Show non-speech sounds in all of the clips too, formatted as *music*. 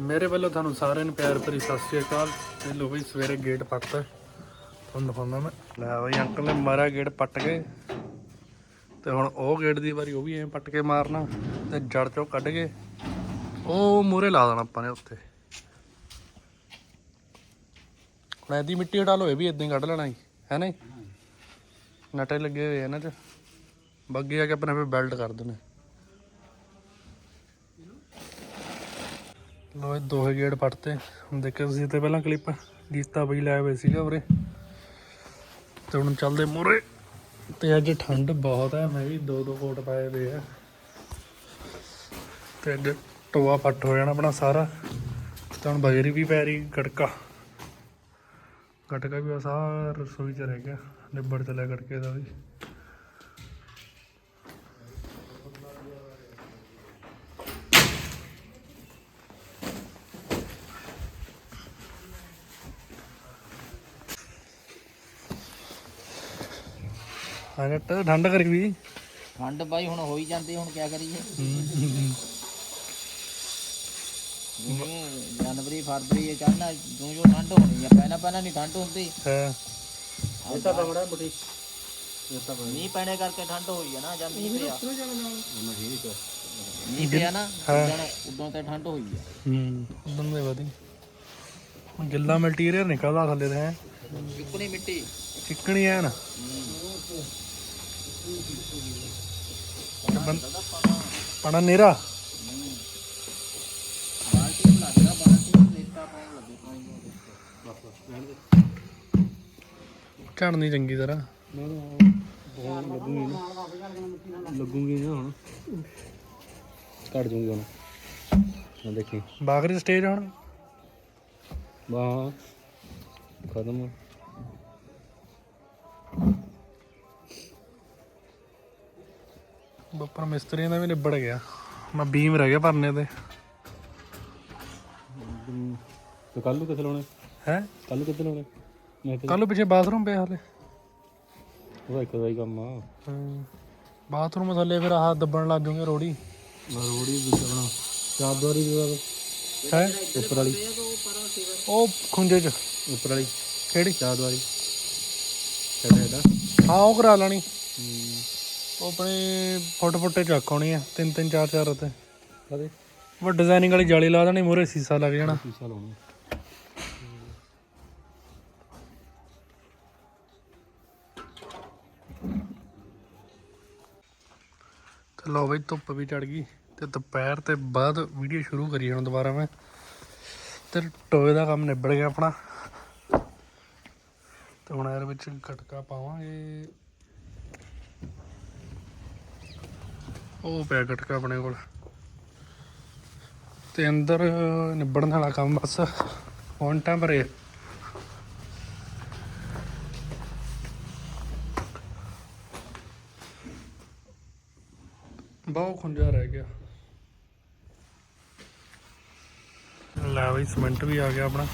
ਮੇਰੇ ਵੱਲੋਂ ਤੁਹਾਨੂੰ ਸਾਰਿਆਂ ਨੂੰ ਪਿਆਰ ਭਰੀ ਸਤਿ ਸ਼੍ਰੀ ਅਕਾਲ। ਤੇ ਲੋ ਬਈ ਸਵੇਰੇ ਗੇਟ ਪੱਟਦਾ ਤੁਹਾਨੂੰ ਦਿਖਾਉਂਦਾ ਮੈਂ। ਲੈ ਬਈ ਅੰਕਲ ਨੇ ਮਾਰਿਆ ਗੇਟ ਪੱਟ ਕੇ। ਤੇ ਹੁਣ ਉਹ ਗੇਟ ਦੀ ਵਾਰੀ ਉਹ ਵੀ ਐਂ ਪੱਟ ਕੇ ਮਾਰਨਾ ਤੇ ਜੜ ਚੋਂ ਕੱਢ ਕੇ ਉਹ ਮੂਰੇ ਲਾ ਦੇਣਾ ਆਪਾਂ ਨੇ ਉੱਤੇ ਹੁਣ ਇਹਦੀ ਮਿੱਟੀ ਹਟਾ ਲਓ, ਇਹ ਵੀ ਇਦਾਂ ਹੀ ਕੱਢ ਲੈਣਾ ਜੀ ਹੈ ਨਹੀਂ? ਨਟੇ ਲੱਗੇ ਹੋਏ ਇਹਨਾਂ 'ਚ। ਬੱਗੇ ਆ ਕੇ ਆਪਣੇ ਫੇ ਬੈਲਟ ਕਰ ਦੇਣੇ ਲੋ ਦੋਹੇ ਗੇੜ ਪੱਟਤੇ ਹੁਣ ਦੇਖਿਆ ਤੁਸੀਂ ਤੇ ਪਹਿਲਾਂ ਕਲਿੱਪ ਜੀਤਾ ਬਈ ਲਾਇਆ ਹੋਇਆ ਸੀਗਾ ਉਰੇ। ਤੇ ਹੁਣ ਚੱਲਦੇ ਮੂਰੇ ਤੇ ਅੱਜ ਠੰਡ ਬਹੁਤ ਹੈ, ਮੈਂ ਵੀ ਦੋ ਦੋ ਕੋਟ ਪਾਏ ਹੋਏ ਆ। ਤੇ ਅੱਜ ਟੋਆ ਫੱਟ ਹੋ ਜਾਣਾ ਆਪਣਾ ਸਾਰਾ। ਤੇ ਹੁਣ ਬਜਰੀ ਵੀ ਪੈ ਰਹੀ ਗੜਕਾ ਗੜਕਾ ਵੀ ਬਸ ਆਹ ਰਸੋਈ ਚ ਰਹਿ ਗਿਆ। ਨਿਬੜ ਚੱਲਿਆ ਗੜਕੇ ਦਾ ਵੀ। ਹਾਂ ਜੱਟ ਠੰਡ ਕਰੀ ਵੀ। ਠੰਡ ਬਾਈ ਹੁਣ ਹੋਈ ਜਾਂਦੀ ਹੁਣ ਕਿਆ ਕਰੀਏ? ਜਿਵੇਂ ਜਨਵਰੀ ਫਰਵਰੀ ਇਹ ਚੜਨਾ ਜੋ ਜੋ ਠੰਡ ਹੋਣੀ ਆ ਪਹਿਲਾਂ ਪਹਿਲਾਂ ਨਹੀਂ ਠੰਡ ਹੁੰਦੀ। ਹੈ। ਇਹ ਤਾਂ ਬੜਾ ਬੁੱਢੀ ਮੀਂਹ ਪੈਣੇ ਕਰਕੇ ਠੰਡ ਹੋਈ ਆ ਨਾ ਜਾਂ ਮੀਂਹ ਪਿਆ। ਮੀਂਹ ਪਿਆ। ਨਾ ਉਦੋਂ ਤੇ ਠੰਡ ਹੋਈ ਆ। ਹੂੰ ਉਦੋਂ ਦੇ ਵਧੀ ਹੁਣ ਗਿੱਲਾ ਮਟੀਰੀਅਲ ਨਿਕਲਦਾ ਥੱਲੇ ਤੇ ਹੈ। ਚੁੱਕਣੀ ਮਿੱਟੀ। ਚਿੱਕਣੀ ਐ ਨਾ ਪਣਾ ਨੇਰਾ ਨੂੰ ਨੂੰ ਨੂੰ ਝੜਨੀ ਚੰਗੀ ਤਰ੍ਹਾਂ। ਲੱਗੂਗੀ ਨਾ ਹੁਣ ਕੱਢ ਜੂਗੀ ਹੁਣ। ਆ ਦੇਖੀ। ਬਾਗਰੀ ਸਟੇਜ ਹੁਣ। ਵਾਹ ਖਤਮ ਉੱਪਰ ਮਿਸਤਰੀਆਂ ਦਾ ਵੀ ਨਿਬੜ ਗਿਆ। ਮੈਂ ਬੀਮ ਰਹਿ ਗਿਆ ਭਰਨੇ ਤੇ। ਤੇ ਕੱਲ ਨੂੰ ਕਿੱਥੇ ਲਾਉਣੇ? ਹੈ? ਕੱਲ ਨੂੰ ਕਿੱਥੇ ਲਾਉਣੇ? ਮੈਂ ਕੱਲ ਪਿੱਛੇ ਬਾਥਰੂਮ ਪਿਆ ਹਲੇ। ਉਹ ਇੱਕ ਦਾ ਹੀ ਕੰਮ ਆ। ਬਾਥਰੂਮ ਥੱਲੇ ਫਿਰ ਆਹ ਦੱਬਣ ਲੱਗ ਜੂਗੇ ਰੋੜੀ। ਰੋੜੀ ਵੀ ਚੱਲਣਾ ਚਾਰ ਦੁਆਰੀ ਦੀ ਹੈ? ਉੱਪਰ ਵਾਲੀ। ਉਹ ਖੁੰਝੇ ਚ। ਉੱਪਰ ਵਾਲੀ। ਕਿਹੜੀ? ਚੱਲ ਇਹਦਾ। ਹਾਂ ਉਹ ਕਰਾ ਲੈਣੀ। ਉਹ ਆਪਣੇ ਫੁੱਟ ਫੁੱਟੇ ਚੱਕ ਆਉਣੀ ਆ, ਤਿੰਨ ਤਿੰਨ, ਚਾਰ ਚਾਰ ਉੱਤੇ। ਕਦੇ ਉਹ ਡਿਜ਼ਾਈਨਿੰਗ ਵਾਲੀ ਜਾਲੀ ਲਾ ਦੇਣੀ ਮੂਰੇ ਸੀਸਾ ਲੱਗ ਜਾਣਾ। ਸ਼ੀਸ਼ਾ ਲਾਉਣਾ ਤੇ ਲੋ ਬਈ, ਧੁੱਪ ਵੀ ਚੜ ਗਈ। ਤੇ ਦੁਪਹਿਰ ਤੇ ਬਾਅਦ ਵੀਡੀਓ ਸ਼ੁਰੂ ਕਰੀ ਹੁਣ ਦੁਬਾਰਾ ਮੈਂ। ਤੇ ਟੋਏ ਦਾ ਕੰਮ ਨਿਬੜ ਗਿਆ ਆਪਣਾ। ਤੇ ਹੁਣ ਇਹਦੇ ਵਿੱਚ ਗਟਕਾ ਪਾਵਾਂਗੇ। ਉਹ ਪਿਆ ਗਟਕਾ ਆਪਣੇ ਕੋਲ। ਤੇ ਅੰਦਰ ਨਿਬੜਨ ਵਾਲਾ ਕੰਮ ਬਸ। ਹੁਣ ਟੈਂਪਰੇ ਬਹੁਤ ਖੁੰਝਾ ਰਹਿ ਗਿਆ। ਲੈ ਬਈ ਸਿਮੈਂਟ ਵੀ ਆ ਗਿਆ ਆਪਣਾ।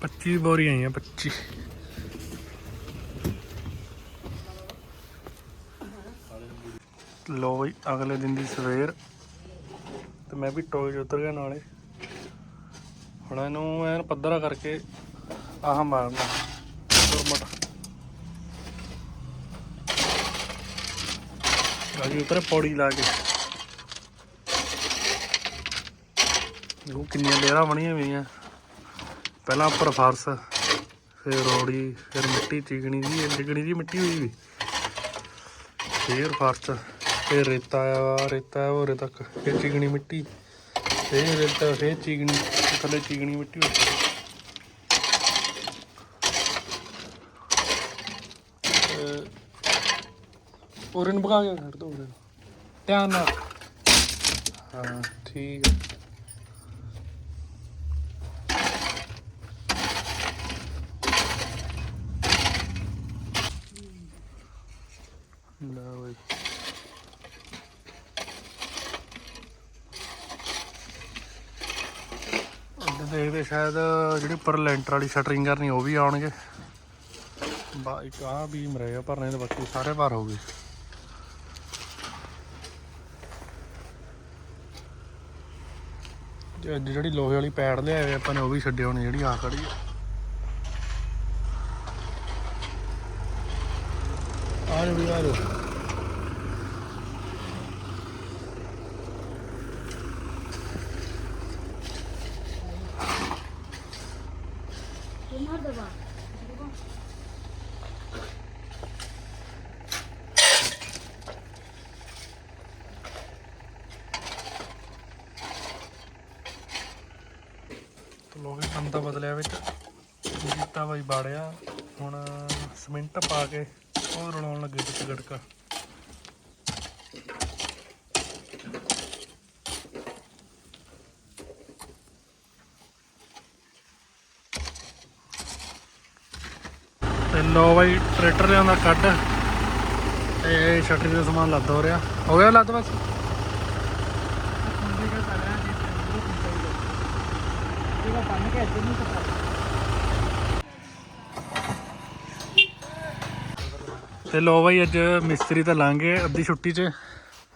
ਪੱਚੀ ਬੋਰੀਆਂ ਆਈਆਂ 25 ਲੋ ਬਈ, ਅਗਲੇ ਦਿਨ ਦੀ ਸਵੇਰ। ਤੇ ਮੈਂ ਵੀ ਟੋਏ 'ਚ ਉਤਰ ਗਿਆ ਨਾਲੇ। ਹੁਣ ਇਹਨੂੰ ਐਨ ਪੱਧਰਾ ਕਰਕੇ ਆਹ ਮਾਰਨਾ। ਗੁਰਮਟ ਗਾਜੀ ਉਤਰੇ ਪੌੜੀ ਲਾ ਕੇ। ਦੇਖੋ ਕਿੰਨੀਆਂ ਲੇਅਰਾਂ ਬਣੀਆਂ ਹੋਈਆਂ। ਪਹਿਲਾਂ ਉੱਪਰ ਫਰਸ਼, ਫਿਰ ਰੋੜੀ, ਫਿਰ ਮਿੱਟੀ ਚੀਕਣੀ ਦੀ ਚਿਕਣੀ ਦੀ ਮਿੱਟੀ ਹੋਈ ਵੀ। ਫਿਰ ਫਰਸ਼, ਫਿਰ ਰੇਤਾ ਆ ਰੇਤਾ ਆ ਤੱਕ ਫਿਰ ਚੀਕਣੀ ਮਿੱਟੀ, ਫਿਰ ਰੇਤਾ, ਫਿਰ ਚੀਕਣੀ, ਥੱਲੇ ਚੀਕਣੀ ਮਿੱਟੀ ਹੋਈ। ਔਰਨ ਭਗਾ ਕੇ ਛੱਡ ਦੋ ਧਿਆਨ ਨਾਲ। ਹਾਂ, ਠੀਕ ਹੈ ਲੈ ਬਈ ਅੱਗੇ ਸ਼ਾਇਦ ਜਿਹੜੀ ਉੱਪਰ ਲੈਂਟਰ ਵਾਲੀ ਸ਼ਟਰਿੰਗ ਕਰਨੀ ਉਹ ਵੀ ਆਉਣਗੇ। ਬਾ, ਇੱਕ ਆ ਵੀ ਮਰੇਗਾ ਭਰਨੇ ਤੇ ਬਾਕੀ ਸਾਰੇ ਭਰ ਹੋ ਗਏ। ਜਿਹੜੀ ਲੋਹੇ ਵਾਲੀ ਪੈੜ ਲਿਆਏ ਹੋਏ ਆਪਾਂ ਨੇ ਉਹ ਵੀ ਛੱਡਿਆ ਹੋਣੀ, ਜਿਹੜੀ ਆ ਖੜੀ ਆ। ਆ ਵੀ ਆ ਜੋ ਤੇ ਲੋਹੇ ਕੰਮ ਤਾਂ ਬਦਲਿਆ ਵਿੱਚ। ਜੀਤਾ ਬਾਈ ਬਾੜਿਆ। ਹੁਣ ਸਿਮੈਂਟ ਪਾ ਕੇ ਉਹ ਰਲਾਉਣ ਲੱਗੇ ਵਿੱਚ ਗੜਕਾ। ਤੇ ਲੋ ਬਾਈ, ਟਰੈਕਟਰ ਲਿਆਂਦਾ ਕੱਢ। ਤੇ ਛੱਟਰੀ ਦਾ ਸਮਾਨ ਲੱਦ ਹੋ ਰਿਹਾ। ਹੋ ਗਿਆ ਲੱਦ ਬਸ? ਕੇ ਇੱਧਰ ਨੂੰ ਤੇ ਲੋ ਬਾਈ ਅੱਜ ਮਿਸਤਰੀ ਤਾਂ ਲਾਂਗੇ ਅੱਧੀ ਛੁੱਟੀ 'ਚ।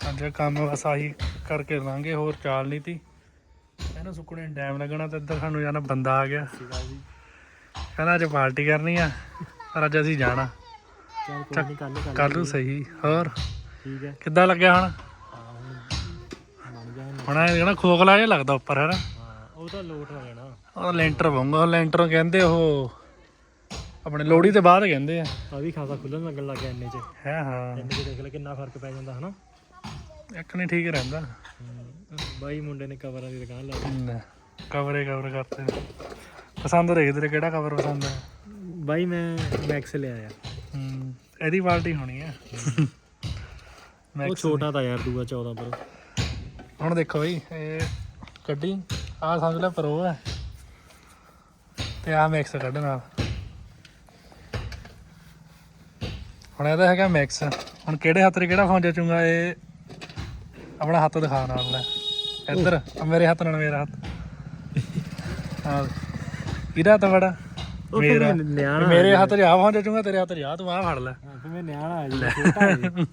ਅੱਜ ਕੰਮ ਬਸ ਆਹੀ ਕਰਕੇ ਲਾਂਗੇ ਹੋਰ ਚਾਲ ਨਹੀਂ ਤੀ। ਇਹਨੂੰ ਸੁੱਕਣੇ ਟਾਈਮ ਲੱਗਣਾ ਤੇ ਇੱਧਰ ਸਾਨੂੰ ਜਾਣਾ ਬੰਦਾ ਆ ਗਿਆ। ਕਹਿੰਦਾ ਅੱਜ ਪਾਰਟੀ ਕਰਨੀ ਆ ਪਰ ਅੱਜ ਅਸੀਂ ਜਾਣਾ। ਕੱਲ ਨੂੰ ਸਹੀ ਹੋਰ? ਠੀਕ ਹੈ। ਕਿੱਦਾਂ ਲੱਗਿਆ ਹੁਣ? ਹੁਣ ਇਹ ਜਿਹੜਾ ਖੋਖਲਾ ਜਿਹਾ ਲੱਗਦਾ ਉੱਪਰ ਹੈ ਨਾ? ਉਹ ਤਾਂ ਲੋਟ ਹੋ ਜਾਣਾ। ਉਹ ਲੈਂਟਰ ਉਹ ਲੈਂਟਰ ਕਹਿੰਦੇ ਉਹ ਆਪਣੇ ਲੋੜੀ ਤੇ ਬਾਅਦ ਕਹਿੰਦੇ ਆ। ਆ ਵੀ ਖਾਸਾ ਖੁੱਲਣ ਲੱਗਣ ਲੱਗ ਗਿਆ ਇੰਨੇ ਚ। ਹੈ ਹਾਂ। ਇੰਨੇ ਚ ਦੇਖ ਲੈ ਕਿੰਨਾ ਫ਼ਰਕ ਪੈ ਜਾਂਦਾ ਹਨਾ? ਇੱਕ ਨਹੀਂ ਠੀਕ ਰਹਿੰਦਾ। ਬਾਈ ਮੁੰਡੇ ਨੇ ਕਵਰਾਂ ਦੀ ਦੁਕਾਨ ਲਾ ਲਈ ਕਵਰੇ ਕਵਰ ਕਰਤੇ। ਪਸੰਦ ਦੇਖ ਤੇਰੇ ਕਿਹੜਾ ਕਵਰ ਪਸੰਦ ਹੈ ਬਾਈ ਮੈਂ ਮੈਕਸ ਲਿਆ ਆ। ਹਮ, ਇਹਦੀ ਪਾਰਟੀ ਹੋਣੀ ਹੈ ਉਹ ਛੋਟਾ ਤਾਂ ਯਾਰ ਦੂਆ 14 ਪਰ। ਹੁਣ ਦੇਖੋ ਬਈ ਇਹ ਕੱਢੀ। ਆਹ ਸਮਝ ਲੈ ਪ੍ਰੋ ਹੈ ਤੇ ਆਹ ਮੈਕਸ ਕੱਢ ਨਾਲ ਹੁਣ ਇਹਦਾ ਹੈਗਾ ਮੈਕਸ ਹੁਣ ਕਿਹੜੇ ਹੱਥ 'ਤੇ ਕਿਹੜਾ ਫੋਨ ਜਚੂਗਾ ਇਹ? ਆਪਣਾ ਹੱਥ ਦਿਖਾ ਨਾਲ ਲੈ। ਇੱਧਰ ਮੇਰੇ ਹੱਥ ਨਾਲ ਮੇਰਾ ਹੱਥ। ਹਾਂ ਇਹਦਾ ਤਾਂ ਬੜਾ? ਮੇਰਾ। ਹੱਥ 'ਚ ਆਹ ਫੋਨ ਜਚੂਗਾ ਤੇਰੇ ਹੱਥ 'ਚ ਆਹ ਤੂੰ ਆਹ ਫੜ ਲੈ। ਮੈਂ ਨਿਆਣਾ ਆ ਜੀ ਛੋਟਾ ਆ।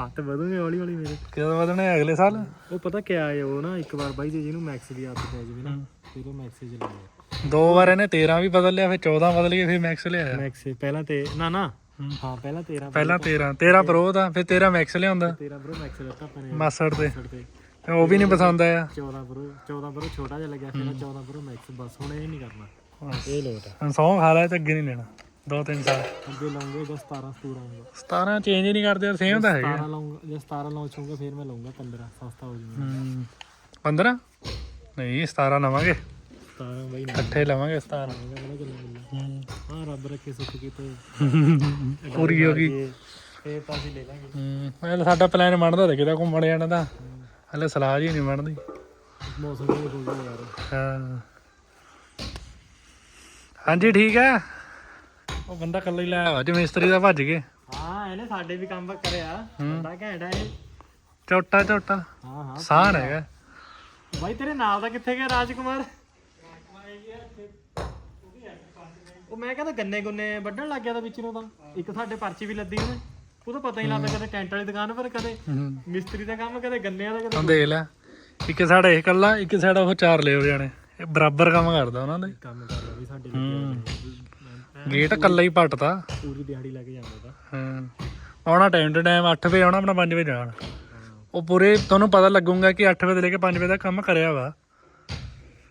ਹੱਥ ਵਧੂਗੇ ਹੌਲੀ ਹੌਲੀ ਮੇਰੇ। ਕਦੋਂ ਵਧਣੇ ਆ ਅਗਲੇ ਸਾਲ? ਉਹ ਪਤਾ ਕਿਆ ਹੈ ਉਹ ਨਾ ਇੱਕ ਵਾਰ ਬਾਈ ਜੀ ਜਿਹਨੂੰ ਮੈਕਸ ਦੀ ਆਦਤ ਪੈ ਜਾਵੇ ਨਾ ਫਿਰ ਉਹ ਮੈਕਸ ਚ ਲਾਇਆ ਦੋ ਵਾਰ ਇਹਨੇ 13 ਵੀ ਬਦਲ ਲਿਆ ਫਿਰ 14 ਬਦਲ ਕੇ ਫਿਰ ਮੈਕਸ ਲਿਆਇਆ। ਮੈਕਸ ਪਹਿਲਾਂ ਤੇ ਨਾ ਨਾ। ਹੂੰ। ਪਹਿਲਾਂ 13 ਪਹਿਲਾਂ 13 13 ਪ੍ਰੋ ਦਾ ਫਿਰ 13 ਮੈਕਸ ਲਿਆਉਂਦਾ। 13 ਬਰੋ ਮੈਕਸ ਦਿੱਤਾ ਆਪਾਂ ਨੇ। ਮਾਸੜ ਤੇ ਉਹ ਵੀ ਨਹੀਂ ਪਸੰਦ ਆਇਆ। 14 ਬਰੋ 14 ਬਰੋ ਛੋਟਾ ਜਿਹਾ ਲੱਗਿਆ ਫਿਰ 14 ਬਰੋ ਮੈਕਸ ਬਸ ਹੁਣ ਇਹ ਨਹੀਂ ਕਰਨਾ। ਇਹ ਲੋਟ ਹੈ ਸੌਂ ਖਾ ਲਿਆ ਤੇ ਅੱਗੇ ਨਹੀਂ ਲੈਣਾ। ਦੋ ਤਿੰਨ ਸਾਲ। ਅੱਗੇ ਲਾਉਂਗੇ ਜਾਂ 17 17 ਆਉਂਗਾ 17 ਚੇਂਜ ਨਹੀਂ ਕਰਦੇ ਸੇਮ ਤਾਂ ਹੈਗੇ 17 ਲਾਉਂਗਾ ਜੇ 17 ਲਾਉਂਚ ਹੋਊਗਾ ਫਿਰ ਮੈਂ ਲਾਉਂਗਾ 15 ਸਸਤਾ ਹੋ ਜਾਊਗਾ ਹੂੰ। 15 ਨਹੀਂ 17 ਲਵਾਂਗੇ। 17 ਬਾਈ ਨਾ। ਇਕੱਠੇ ਲਵਾਂਗੇ 17 ਲਾਉਂਗਾ ਬੜਾ ਚੱਲਣਾ ਮਿਲਣਾ ਹੂੰ ਹਾਂ ਰੱਬ ਰੱਖੇ ਸੁੱਖ ਕੀਤੇ। ਪੂਰੀ ਹੋ ਗਈ। ਫੇਰ ਤਾਂ ਅਸੀਂ ਲੈ ਲਾਂਗੇ। ਹੂੰ ਪਹਿਲਾਂ ਸਾਡਾ ਪਲਾਨ ਬਣਦਾ ਤੇ ਕਿਤੇ ਘੁੰਮਣ ਜਾਣਾ ਤਾਂ ਹਲੇ ਸਲਾਹ ਜੀ ਨਹੀਂ ਬਣਦੀ। ਮੌਸਮ ਵੀ ਹੋ ਗਿਆ ਯਾਰ। ਹਾਂ। ਹਾਂਜੀ ਠੀਕ ਹੈ। ਉਹ ਬੰਦਾ ਕੱਲਾ ਹੀ ਲਾਇਆ ਅੱਜ ਮਿਸਤਰੀ ਦਾ ਭੱਜ ਗਏ। ਹਾਂ ਇਹਨੇ ਸਾਡੇ ਵੀ ਕੰਮ ਕਰਿਆ। ਬੰਦਾ ਘੈਂਟ ਹੈ ਇਹ। ਝੋਟਾ ਝੋਟਾ। ਹਾਂ ਹਾਂ। ਸਾਨ ਹੈਗਾ। ਬਾਈ ਤੇਰੇ ਨਾਲ ਦਾ ਕਿੱਥੇ ਗਿਆ ਰਾਜਕੁਮਾਰ? ਉਹ ਮੈਂ ਕਹਿੰਦਾ ਗੰਨੇ ਗੁੰਨੇ ਵੱਢਣ ਲੱਗ ਗਿਆ ਤਾਂ ਵਿੱਚ ਨੂੰ ਤਾਂ। ਇੱਕ ਸਾਡੇ ਪਰਚੀ ਵੀ ਲੱਦੀ ਉਹਨੇ। ਉਹ ਤਾਂ ਪਤਾ ਹੀ ਨਹੀਂ ਲੱਗਦਾ ਕਦੇ ਟੈਂਟ ਵਾਲੀ ਦੁਕਾਨ ਪਰ ਕਦੇ ਮਿਸਤਰੀ ਦਾ ਕੰਮ ਕਦੇ ਗੰਨਿਆਂ ਦਾ ਕਦੇ ਹੁਣ ਦੇਖ ਲੈ। ਇੱਕ ਸਾਡਾ ਇਹ ਕੱਲਾ ਇੱਕ ਸਾਡਾ ਉਹ ਚਾਰ ਲਿਓ ਜਾਣੇ। ਇਹ ਬਰਾਬਰ ਕੰਮ ਕਰਦਾ ਉਹਨਾਂ ਦੇ। ਕੰਮ ਕਰਦਾ ਵੀ ਸਾਡੇ ਲੱਗੇ ਗੇਟ ਕੱਲਾ ਹੀ ਪੱਟਦਾ। ਪੂਰੀ ਦਿਹਾੜੀ ਲੱਗ ਜਾਂਦਾ ਤਾਂ। ਹਾਂ। ਆਉਣਾ ਟਾਈਮ ਟੂ ਟਾਈਮ 8 ਵਜੇ ਆਉਣਾ ਆਪਣਾ 5 ਵਜੇ ਜਾਣ। ਉਹ ਪੂਰੇ ਤੁਹਾਨੂੰ ਪਤਾ ਲੱਗੂਗਾ ਕਿ 8 ਵਜੇ ਤੋਂ ਲੈ ਕੇ 5 ਵਜੇ ਤੱਕ ਕੰਮ ਕਰਿਆ ਵਾ।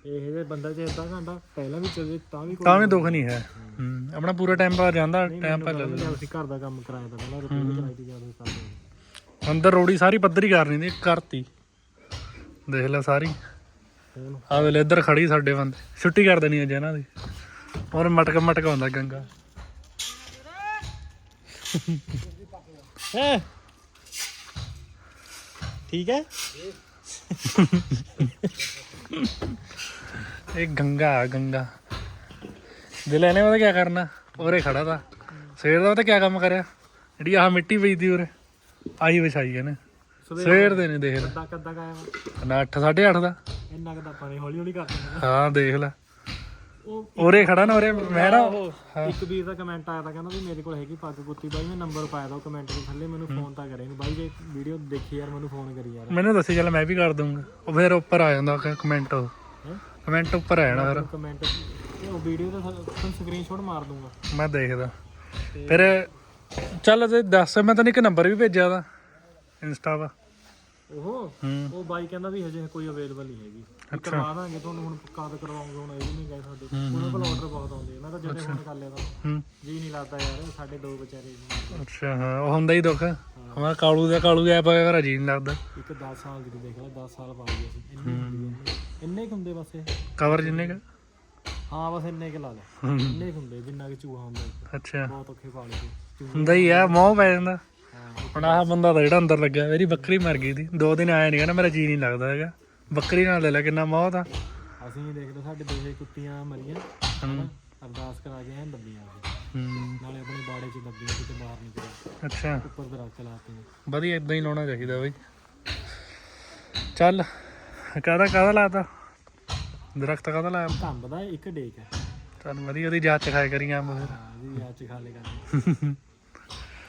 ਇਹ ਜੇ ਬੰਦਾ ਜੇ ਅੱਧਾ ਘੰਟਾ ਪਹਿਲਾਂ ਵੀ ਚੱਲੇ ਤਾਂ ਵੀ ਕੋਈ ਤਾਂ ਵੀ ਦੁੱਖ ਨਹੀਂ ਹੈ। ਹੂੰ ਆਪਣਾ ਪੂਰਾ ਟਾਈਮ ਪਰ ਜਾਂਦਾ ਟਾਈਮ ਪਰ ਲੈ ਚੱਲ ਅਸੀਂ ਘਰ ਦਾ ਕੰਮ ਕਰਾਇਆ ਤਾਂ ਪਹਿਲਾਂ ਰੁਪਏ ਕਰਾਈ ਦੀ ਜ਼ਿਆਦਾ ਕਰਦੇ ਅੰਦਰ ਰੋੜੀ ਸਾਰੀ ਪੱਧਰੀ ਕਰਨੀ ਦੀ ਕਰਤੀ। ਦੇਖ ਲੈ ਸਾਰੀ। ਆ ਵੇਲੇ ਇੱਧਰ ਖੜੀ ਸਾਡੇ ਬੰਦੇ ਛੁੱਟੀ ਕਰ ਦੇਣੀ ਅੱਜ ਇਹਨਾਂ ਦੀ। ਔਰ ਮਟਕ ਮਟਕ ਹੁੰਦਾ ਗੰਗਾ। ਹੈ? ਠੀਕ ਹੈ? *laughs* ਇਹ ਗੰਗਾ ਗੰਗਾ। ਦਿਲ ਇਹਨੇ ਉਹਦਾ ਕੀ ਕਰਨਾ? ਉਰੇ ਖੜਾ ਤਾ। ਸਵੇਰ ਦਾ ਉਹਤੇ ਕੀ ਕੰਮ ਕਰਿਆ? ਜਿਹੜੀ ਆਹ ਮਿੱਟੀ ਪਈਦੀ ਉਰੇ। ਆਹੀ ਵਿਛਾਈ ਇਹਨੇ। ਸਵੇਰ ਦੇ ਨੇ ਦੇਖ ਲੈ। ਕੱਦਾ ਕੱਦਾ ਗਾਇਆ ਵਾ ਨਾ 8 8:30 ਦਾ। ਇੰਨਾ ਕਦਾ ਪਾਣੀ ਹੌਲੀ ਹੌਲੀ ਕਰ ਦਿੰਦੇ ਹਾਂ ਦੇਖ ਲੈ। ਉਹ ਉਰੇ ਖੜਾ ਨਾ ਉਰੇ। ਮੈਂ ਨਾ ਉਹ ਇੱਕ ਵੀਰ ਦਾ ਕਮੈਂਟ ਆਇਆ ਤਾਂ ਕਹਿੰਦਾ ਵੀ ਮੇਰੇ ਕੋਲ ਹੈਗੀ ਪੱਗ ਕੁੱਤੀ। ਬਾਈ ਮੈਂ ਨੰਬਰ ਪਾਇਆ ਦਾ ਉਹ ਕਮੈਂਟ ਦੇ ਥੱਲੇ ਮੈਨੂੰ ਫੋਨ ਤਾਂ ਕਰੇ ਬਾਈ ਜੇ ਵੀਡੀਓ ਦੇਖੀ ਯਾਰ ਮੈਨੂੰ ਫੋਨ ਕਰੀ ਯਾਰ। ਮੈਨੂੰ ਦੱਸੀ ਚੱਲ ਮੈਂ ਵੀ ਕਰ ਦੂੰਗਾ ਉਹ ਫਿਰ ਉੱਪਰ ਆ ਜਾਂਦਾ ਕਮੈਂਟ ਹੈਂ? ਕਮੈਂਟ ਉੱਪਰ ਆ ਜਾਣਾ ਫਿਰ। ਕਮੈਂਟ ਉਹ ਵੀਡੀਓ ਦਾ ਤੁਹਾਨੂੰ ਸਕਰੀਨਸ਼ਾਟ ਮਾਰ ਦੂੰਗਾ। ਮੈਂ ਦੇਖਦਾ। ਫਿਰ ਚੱਲ ਤੇ ਦੱਸ ਮੈਂ ਤੈਨੂੰ ਇੱਕ ਨੰਬਰ ਵੀ ਭੇਜਿਆ ਦਾ ਇੰਸਟਾ ਦਾ ਉਹ? ਉਹ ਬਾਈ ਕਹਿੰਦਾ ਵੀ ਹਜੇ ਕੋਈ ਅਵੇਲੇਬਲ ਨਹੀਂ ਹੈਗੀ। ਕਰਵਾ ਦਾਂਗੇ ਤੁਹਾਨੂੰ ਹੁਣ ਕਦ ਕਰਵਾਉਂਗੇ ਹੁਣ ਇਹ ਵੀ ਨਹੀਂ ਗਏ ਸਾਡੇ ਉਹਨਾਂ ਕੋਲ ਆਰਡਰ ਬਹੁਤ ਆਉਂਦੇ। ਮੈਂ ਤਾਂ ਜਦੋਂ ਫੋਨ ਕਰ ਲਿਆ ਤਾਂ। ਜੀ ਨਹੀਂ ਲੱਗਦਾ ਯਾਰ ਸਾਡੇ ਦੋ ਵਿਚਾਰੇ। ਅੱਛਾ ਹਾਂ ਉਹ ਹੁੰਦਾ ਹੀ ਦੁੱਖ। ਹਮਾਰਾ ਕਾਲੂ ਦਾ ਕਾਲੂ ਐਪ ਵਗੈਰਾ ਜੀ ਨਹੀਂ ਲੱਗਦਾ। ਇੱਕ 10 ਸਾਲ ਦੀ ਦੇਖ ਲੈ 10 ਸਾਲ ਪਾ ਗਏ ਅਸੀਂ। ਇੰਨੇ। ਇੰਨੇ ਕੁ ਹੁੰਦੇ ਬਸ ਇਹ। ਕਵਰ ਜਿੰਨੇ ਕ? ਹਾਂ ਬਸ ਇੰਨੇ ਕੁ ਲਾ ਲੈ। ਇੰਨੇ ਕੁ ਹੁੰਦੇ ਜਿੰਨਾ ਕਿ ਚੂਹਾ ਹੁੰਦਾ ਇੱਕ। ਅੱਛਾ। ਬਹੁਤ ਔਖੇ ਪਾਲੇ ਤੇ ਚੂਹਾ ਹੁੰਦਾ ਹੀ ਆ ਮੋਹ ਪੈ ਜਾਂਦਾ। ਹਾਂ ਹੁਣ ਆਹ ਬੰਦਾ ਤਾਂ ਜਿਹੜਾ ਅੰਦਰ ਲੱਗਿਆ ਮੇਰੀ ਬੱਕਰੀ ਮਰ ਗਈ ਸੀ। ਦੋ ਦਿਨ ਆਇਆ ਨਹੀਂ ਕਹਿੰਦਾ ਮੇਰਾ ਜੀ ਨਹੀਂ ਲੱਗਦਾ ਹੈਗਾ। ਬੱਕਰੀ ਨਾਲ ਲੈ ਲੈ ਕਿੰਨਾ ਮੋਹ ਦਾ ਅਸੀਂ ਦੇਖ ਲਓ ਸਾਡੇ ਦੋਹੇ ਕੁੱਤੀਆਂ ਮਰੀਆਂ ਹਨਾ? ਅਰਦਾਸ ਕਰਾ ਕੇ ਐਂ ਦੱਬੀਆਂ ਅਸੀਂ। ਹੂੰ। ਨਾਲੇ ਆਪਣੇ ਬਾੜੇ 'ਚ ਦੱਬੀਆਂ ਕਿਤੇ ਬਾਹਰ ਨਿਕਲੇ। ਅੱਛਾ। ਉੱਪਰ ਦਰਖਤ ਲਾਤੇ ਵਧੀਆ ਇਦਾਂ ਹੀ ਲਾਉਣਾ ਚਾਹੀਦਾ ਬਈ। ਚੱਲ। ਕਾਹਦਾ ਕਾਹਦਾ ਲਾਤਾ? ਦਰਖਤ ਕਾਹਦਾ ਲਾਇਆ? ਕੰਬ ਦਾ ਇੱਕ ਡੇਕ ਹੈ। ਵਧੀਆ ਉਹਦੀ ਜਾਂਚ ਖਾਇਆ ਕਰੀਆਂ ਫਿਰ। ਹਾਂ ਵੀ ਆ ਚ ਖਾ ਲੇ ਕਰ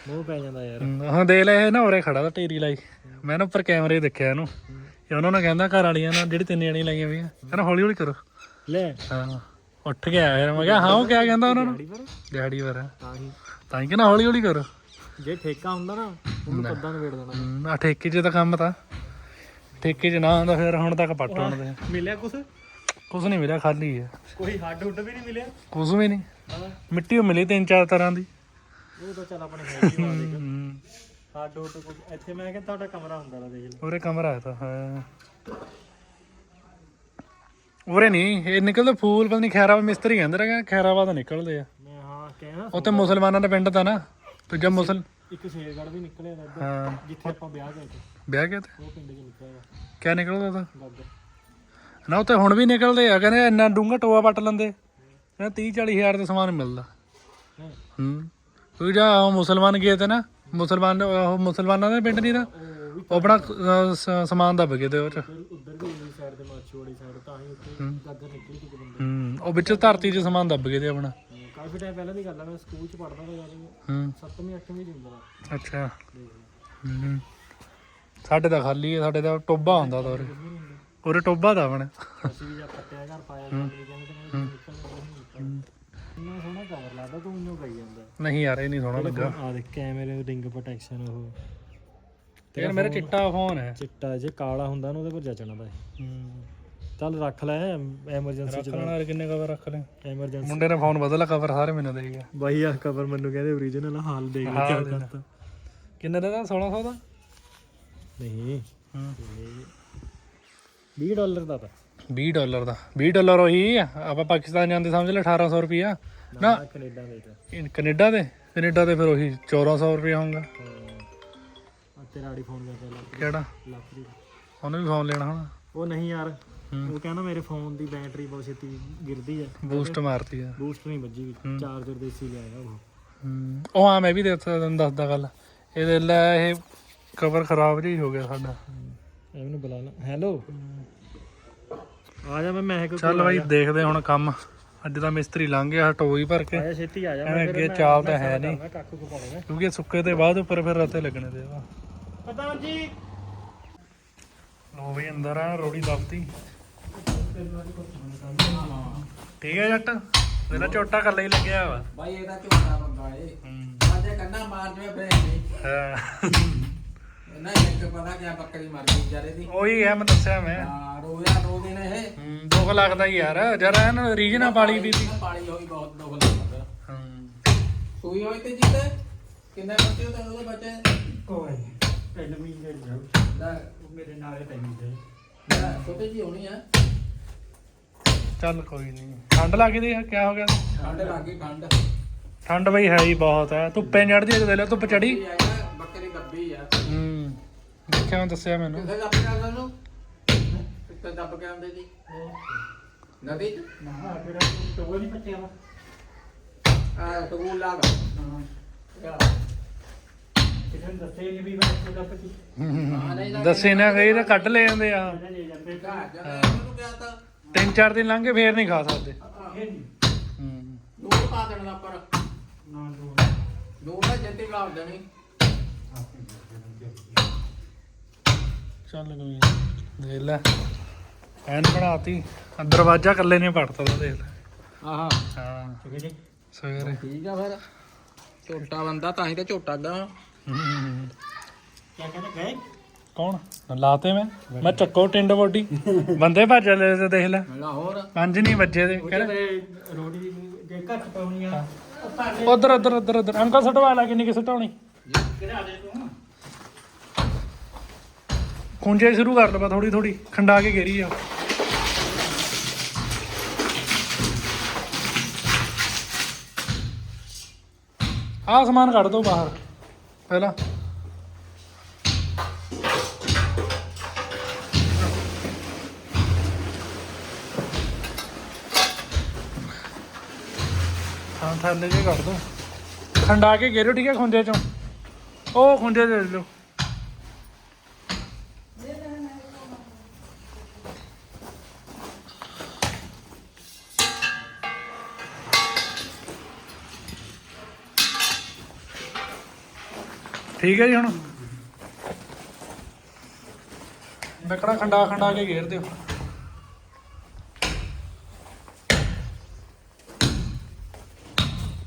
ਮੋਹ ਪੈ ਜਾਂਦਾ ਯਾਰ। ਹਾਂ ਦੇ ਲੈ ਇਹ ਨਾ ਉਰੇ ਖੜਾ ਤਾਂ ਢੇਰੀ ਲਾਈ। ਮੈਂ ਨਾ ਉੱਪਰ ਕੈਮਰੇ ਦੇਖਿਆ ਇਹਨੂੰ। ਇਹ ਉਹਨਾਂ ਨੇ ਕਹਿੰਦਾ ਘਰ ਵਾਲੀਆਂ ਨਾਲ ਜਿਹੜੀ ਤਿੰਨ ਜਣੀ ਲਾਈਆਂ ਵੀ ਕਹਿੰਦਾ ਹੌਲੀ ਹੌਲੀ ਕਰੋ। ਲੈ। ਹਾਂ ਉੱਠ ਕੇ ਆਇਆ ਫਿਰ। ਮੈਂ ਕਿਹਾ ਹਾਂ ਉਹ ਕਿਆ ਕਹਿੰਦਾ ਉਹਨਾਂ ਨੂੰ? ਪਰ? ਦਿਹਾੜੀ ਵਾਰ ਤਾਂ ਹੀ। ਤਾਂ ਹੀ ਕਹਿੰਦਾ ਹੌਲੀ ਹੌਲੀ ਕਰੋ। ਜੇ ਠੇਕਾ ਹੁੰਦਾ ਨਾ ਉਹਨੂੰ ਕੱਦਾਂ ਨਵੇੜ ਦੇਣਾ। ਹਮ, ਆ ਠੇਕੇ 'ਚ ਤਾਂ ਕੰਮ ਤਾਂ। ਠੇਕੇ 'ਚ ਨਾ ਹੁੰਦਾ ਫਿਰ ਹੁਣ ਤੱਕ ਪੱਟ ਹੋਣਦੇ ਮਿਲਿਆ ਕੁਛ? ਕੁਝ ਨਹੀਂ ਮਿਲਿਆ ਖਾਲੀ ਹੈ ਕੋਈ ਹੱਡ ਹੁੱਡ ਵੀ ਨਹੀਂ ਮਿਲਿਆ? ਕੁਝ ਵੀ ਨਹੀਂ। ਹਾਂ। ਮਿੱਟੀ ਓ ਮਿਲੀ ਤਿੰਨ ਚਾਰ ਤਰ੍ਹਾਂ ਦੀ। ਉਹ ਤਾਂ ਚੱਲ ਆਪਣੇ ਹੈਗੀ ਦੇਖ ਹਮ, ਹੱਡ ਹੁੱਡ ਕੁਝ ਇੱਥੇ ਮੈਂ ਕਿਹਾ ਤੁਹਾਡਾ ਕਮਰਾ ਹੁੰਦਾ ਵਾ ਦੇਖ ਉਰੇ ਕਮਰਾ ਹੈ ਤਾਂ ਹਾਂ। ਉਰੇ ਨਹੀਂ ਇਹ ਨਿਕਲਦੇ ਫੂਲ ਪਤਾ ਨਹੀਂ ਖੈਰਾਬਾਦ ਮਿਸਤਰੀ ਕਹਿੰਦੇ ਰਹੇ ਖੈਰਾਬਾਦ ਨਿਕਲਦੇ ਆ। ਮੈਂ ਹਾਂ ਕਹਿਣਾ ਉੱਥੇ ਮੁਸਲਮਾਨਾਂ ਦਾ ਪਿੰਡ ਤਾਂ ਨਾ ਤੇ ਜਦ ਮੁਸਲ ਇੱਕ ਸ਼ੇਰਗੜ ਵੀ ਨਿਕਲਿਆ ਦਾ ਇੱਧਰ ਹਾਂ। ਜਿੱਥੇ ਆਪਾਂ ਵਿਆਹ ਗਏ ਤੇ ਵਿਆਹ ਗਿਆ ਤੇ? ਉਹ ਪਿੰਡ 'ਚ ਨਿਕਲਿਆ ਵਾ ਕਿਆ ਨਿਕਲਦਾ ਤਾਂ? ਗੱਗ ਨਾ ਉੱਥੇ ਹੁਣ ਵੀ ਨਿਕਲਦੇ ਆ ਕਹਿੰਦੇ ਇੰਨਾ ਡੂੰਘਾ ਟੋਆ ਪੱਟ ਲੈਂਦੇ। ਕਹਿੰਦੇ 30 40 ਹਜ਼ਾਰ ਦਾ ਸਮਾਨ ਮਿਲਦਾ। ਹਾਂ। ਹੂੰ ਕੋਈ ਜਾ ਉਹ ਮੁਸਲਮਾਨ ਗਏ ਤੇ ਨਾ ਮੁਸਲਮਾਨ ਉਹ ਮੁਸਲਮਾਨਾਂ ਦਾ ਪਿੰਡ ਨਹੀਂ ਦਾ ਉਹ ਵੀ ਉਹ ਆਪਣਾ ਅਹ, ਸ- ਸਮਾਨ ਦੱਬ ਗਏ ਤੇ ਉਹ ਚ। ਫਿਰ ਉੱਧਰ ਵੀ ਇੰਨੀ ਸਾਈਡ ਤੇ ਮਾਛੀ ਵਾਲੀ ਸਾਈਡ ਤਾਂ ਹੀ। ਉੱਥੇ ਗੱਗਰ ਨਿਕਲੀ ਤੇ ਬੰਦੇ ਹੂੰ। ਉਹ ਵਿੱਚ ਧਰਤੀ 'ਚ ਸਮਾਨ ਦੱਬ ਗਏ ਤੇ ਆਪਣਾ। ਕਾਫੀ ਟਾਈਮ ਪਹਿਲਾਂ ਦੀ ਗੱਲ ਆ ਮੈਂ ਸਕੂਲ 'ਚ ਪੜ੍ਹਦਾ ਤਾਂ ਯਾਰ ਹੂੰ। 7ਵੀਂ 8ਵੀਂ 'ਚ ਹੁੰਦਾ। ਤਾ। ਅੱਛਾ। ਦੇਖ ਲਓ ਹੂੰ। ਸਾਡੇ ਤਾਂ ਖਾਲੀ ਹੈ ਸਾਡੇ ਤਾਂ ਟੋਬਾ ਹੁੰਦਾ ਤਾਂ ਉਰੇ। ਟੋਬਾ ਦਾ ਆਪਣਾ। ਅਸੀਂ ਵੀ ਜਾਂ ਪੱਟਿਆ ਘਰ ਪਾਇਆ ਜਾਂ ਵੀ ਕਹਿੰਦੇ ਤੇ ਨਿਕਲਣਾ ਨਹੀਂ ਇੰਨਾ ਸੋਹਣਾ ਕਵਰ ਲੱਗਦਾ ਤੂੰ ਇੰਨੋਂ ਗਈ ਜਾਂਦਾ। ਨਹੀਂ ਯਾਰ ਇਹ ਨਹੀਂ ਸੋਹਣਾ ਲੱਗਾ। ਆ ਦੇਖ ਕੈਮਰੇ ਰਿੰਗ ਪ੍ਰੋਟੈਕਸ਼ਨ ਉਹ। ਯਾਰ ਮੇਰਾ ਚਿੱਟਾ ਫੋਨ ਹੈ। ਚਿੱਟਾ ਜੇ ਕਾਲਾ ਹੁੰਦਾ ਨਾ ਉਹਦੇ ਪਰ ਜਚਣਾ ਦਾ ਚੱਲ ਰੱਖ ਲੈ ਐਮਰਜੈਂਸੀ ਰੱਖ ਲੈਣਾ ਯਾਰ ਕਿੰਨੇ ਕਵਰ ਰੱਖ ਲੈ ਐਮਰਜੈਂਸੀ ਮੁੰਡੇ ਨੇ ਫੋਨ ਬਦਲਾ ਕਵਰ ਸਾਰੇ ਮੈਨੂੰ ਦੇ ਗਿਆ ਬਾਈ ਆ ਕਵਰ ਮੈਨੂੰ ਕਹਿੰਦੇ ਓਰੀਜਨਲ ਹਾਲ ਦੇਖ ਲੈ ਕਿਆ। ਕਰਤਾ। ਕਿੰਨੇ ਦਾ 1600 ਦਾ? ਨਹੀਂ। ਹੂੰ। 20 ਡਾਲਰ ਦਾ ਤਾਂ। 20 ਡਾਲਰ ਦਾ। 20 ਡਾਲਰ ਉਹੀ ਆ ਆਪਾਂ ਪਾਕਿਸਤਾਨ ਜਾਂਦੇ ਸਮਝ ਲੈ 1800 ਰੁਪਿਆ ਨਾ। ਕੈਨੇਡਾ ਦੇ ਤਾਂ। ਕੈਨੇਡਾ ਦੇ? ਕੈਨੇਡਾ ਦੇ ਫਿਰ ਉਹੀ 1400 ਰੁਪਿਆ ਹੋਊਗਾ। ਆ ਤੇਰਾ ਆੜੀ ਫੋਨ ਕਰਦਾ ਲੱਗ ਕਿਹੜਾ? ਲੱਗ ਉਹਨੇ ਵੀ ਫੋਨ ਲੈਣਾ ਹਣਾ। ਉਹ ਨਹੀਂ ਯਾਰ। ਉਹ ਕਹਿੰਦਾ ਮੇਰੇ ਫੋਨ ਦੀ ਬੈਟਰੀ ਬਹੁਤ ਛੇਤੀ ਗਿਰਦੀ ਹੈ ਬੂਸਟ ਮਾਰਤੀ ਆ। ਬੂਸਟ ਨਹੀਂ ਵੱਜੀ ਵੀ। ਚਾਰਜਰ ਦੇਸੀ ਲਿਆਇਆ ਉਹ। ਹੂੰ। ਉਹ ਆ ਮੈਂ ਵੀ ਦੇ ਦੱਸਦਾ ਗੱਲ। ਇਹਦੇ ਲੈ ਇਹ ਕਵਰ ਖਰਾਬ ਜਿਹਾ ਹੀ ਹੋ ਗਿਆ ਸਾਡਾ। ਇਹਨੂੰ ਬੁਲਾ ਲਾ। ਹੈਲੋ ਆ ਜਾ ਮੈਂ ਮਹਿਕ ਚੱਲ ਬਾਈ ਦੇਖਦੇ ਹੁਣ ਕੰਮ। ਅੱਜ ਦਾ ਮਿਸਤਰੀ ਲੰਘ ਗਿਆ ਟੋਈ ਭਰ ਕੇ। ਆਇਆ ਛੇਤੀ ਆ ਜਾ। ਐਵੇਂ ਅੱਗੇ ਚਾਲ ਤਾਂ ਹੈ ਨਹੀਂ। ਮੈਂ ਕਾਕੂ ਕੋ ਪਾਉਣਾ। ਕਿਉਂਕਿ ਇਹ ਸੁੱਕੇ ਤੇ ਬਾਅਦ ਉੱਪਰ ਫਿਰ ਰਤੇ ਲੱਗਣੇ ਦੇ ਵਾ ਪਤਾ ਜੀ। ਲੋ ਵੀ ਅੰਦਰ ਆ ਰੋੜੀ ਦਬਤੀ। ਠੀਕ ਹੈ ਜੱਟ? ਮੇਰਾ ਝੋਟਾ ਕੱਲਾ ਹੀ ਲੱਗਿਆ ਵਾ। ਬਾਈ ਇਹਦਾ ਝੋਟਾ ਬੰਦਾ ਏ। ਹੂੰ। ਆਜੇ ਕੰਨਾ ਮਾਰ ਜਵੇ ਬ੍ਰੇਕ ਨਹੀਂ ਹਾਂ। ਇਹਨਾਂ ਇੱਕ ਪਤਾ ਕਿਆ ਬੱਕਰੀ ਮਰ ਗਈ ਵਿਚਾਰੇ ਦੀ। ਉਹੀ ਹੈ ਮੈਂ ਦੱਸਿਆ ਮੈਂ। ਹਾਂ ਰੋਇਆ ਰੋ ਦਿਨ ਇਹ। ਹੂੰ, ਦੁੱਖ ਲੱਗਦਾ ਹੀ ਯਾਰ। ਜਰਾ ਇਹਨਾਂ ਰੀਜਨਾ ਪਾਲੀ ਵੀ ਤੀ ਪਾਲੀ ਹੋਈ ਬਹੁਤ ਦੁੱਖ ਲੱਗਦਾ। ਹੂੰ। ਸੂਈ ਹੋਈ ਤੇ ਜਿੱਤੇ? ਕਿੰਨੇ ਬੱਚੇ ਉਹਦੇ ਉਹਦੇ ਬੱਚੇ? ਕੋਈ ਪਹਿਲੇ ਵੀ ਲੈ ਜਾ ਲੈ। ਉਹ ਮੇਰੇ ਨਾਲੇ ਤੈਨੂੰ ਦੇ ਲੈ ਛੋਟੇ ਜੀ ਹੋਣੀ ਆ। ਚੱਲ ਕੋਈ ਨਹੀਂ ਠੰਡ ਲੱਗ ਗਈ ਕੀ ਹੋ ਗਿਆ? ਠੰਡ ਲੱਗੀ ਠੰਡ। ਠੰਡ ਬਈ ਹੈ ਹੀ ਬਹੁਤ ਹੈ ਧੁੱਪੇ ਚੜਦੀ ਹੈ ਲੈ ਧੁੱਪ ਚੜੀ ਇਹ ਹੈਗਾ ਬੱਕਰੀ ਦੱਬੀ ਆ। ਹੂੰ ਦੇਖਿਆ ਮੈਂ ਦੱਸਿਆ ਮੈਨੂੰ। ਕਿੱਥੇ ਦੱਬ ਕੇ ਆਉਂਦੇ ਨੂੰ ਕਿੱਥੇ ਦੱਬ ਕੇ ਆਉਂਦੇ ਜੀ? ਨਦੀ ਚ? ਨਾ ਤੇਰਾ ਟੋਲ ਨਹੀਂ ਪੱਟਿਆ ਵਾ। ਆ ਸਕੂਲ ਲਾਗ ਹਾਂ। ਕਿਸੇ ਨੂੰ ਦੱਸੇ ਨਹੀਂ ਵੀ ਮੈਂ ਇੱਥੇ ਦਾ ਪੱਟੀ ਨਹੀਂ ਤਾਂ ਦੱਸੇ ਨਾ ਗਈ ਤਾਂ ਕੱਢ ਲੈ ਜਾਂਦੇ ਆ। ਲੈ ਜਾਂਦੇ ਘਰ ਜਾ ਕੇ ਇਹਨੂੰ ਕਿਹਾ ਤਾਂ। ਤਿੰਨ ਚਾਰ ਦਿਨ ਲੰਘੇ ਫੇਰ ਨਹੀਂ ਖਾ ਸਕਦੇ। ਇਹ ਨਹੀਂ ਹੂੰ। ਦੋ ਪਾ ਦੇਣਾ ਪਰ ਨਾ ਦੋ ਦੋ ਤਾਂ ਜੱਤੀ ਲਾ ਦੇਣੀ। ਚੱਲ ਕੋਈ। ਦੇਖ ਲੈ। ਐਨ ਬਣਾਤੀ। ਦਰਵਾਜ਼ਾ ਇਕੱਲੇ ਨੇ ਪੜਤਾ ਦਾ ਦੇਖ ਲੈ। ਆਹਾ। ਹਾਂ। ਠੀਕ ਹੈ ਜੀ। ਸਵੇਰੇ। ਠੀਕ ਆ ਫਿਰ। ਛੋਟਾ ਬੰਦਾ ਤਾਂ ਹੀ ਤਾਂ ਝੋਟਾ ਗਾ ਹੂੰ। ਕੀ ਕਹਿੰਦੇ ਗਏ ਕੌਣ? ਲਾਤੇ ਮੈਂ? ਮੈਂ ਚੱਕੋ ਟਿੰਡ ਬੋਡੀ। ਬੰਦੇ ਭੱਜ ਲੈ ਤੇ ਦੇਖ ਲੈ। ਲਾਹੌਰ ਪੰਜ ਨਹੀਂ ਵੱਜੇ ਦੇ ਰੋੜੀ ਜੇ ਘੱਟ ਪਾਉਣੀ ਆ ਉਧਰ ਉਧਰ ਉਧਰ ਉਧਰ। ਅੰਕਲ ਸਟਵਾ ਲੈ ਕਿੰਨੀ ਕਿ ਸਟਾਉਣੀ? ਕਿਹੜਾ ਦੇ ਤੂੰ ਖੁੰਝੇ ਸ਼ੁਰੂ ਕਰ ਲਵਾ ਥੋੜੀ ਥੋੜੀ ਖੰਡਾ ਕੇ ਘੇਰੀ ਆ ਆਹ ਸਮਾਨ ਕੱਢ ਦੋ ਬਾਹਰ, ਪਹਿਲਾਂ। ਹਾਂ, ਥੱਲੇ ਜੇ ਕੱਢ ਦੋ। ਖੰਡਾ ਕੇ ਘੇਰੋ ਠੀਕ ਹੈ, ਖੁੰਝੇ ਚੋਂ। ਉਹ ਖੁੰਝੇ ਦੇ ਲਓ ਠੀਕ ਹੈ ਜੀ ਹੁਣ। ਲੱਕੜਾ ਖੰਡਾ ਖੰਡਾ ਕੇ ਘੇਰ ਦਿਓ।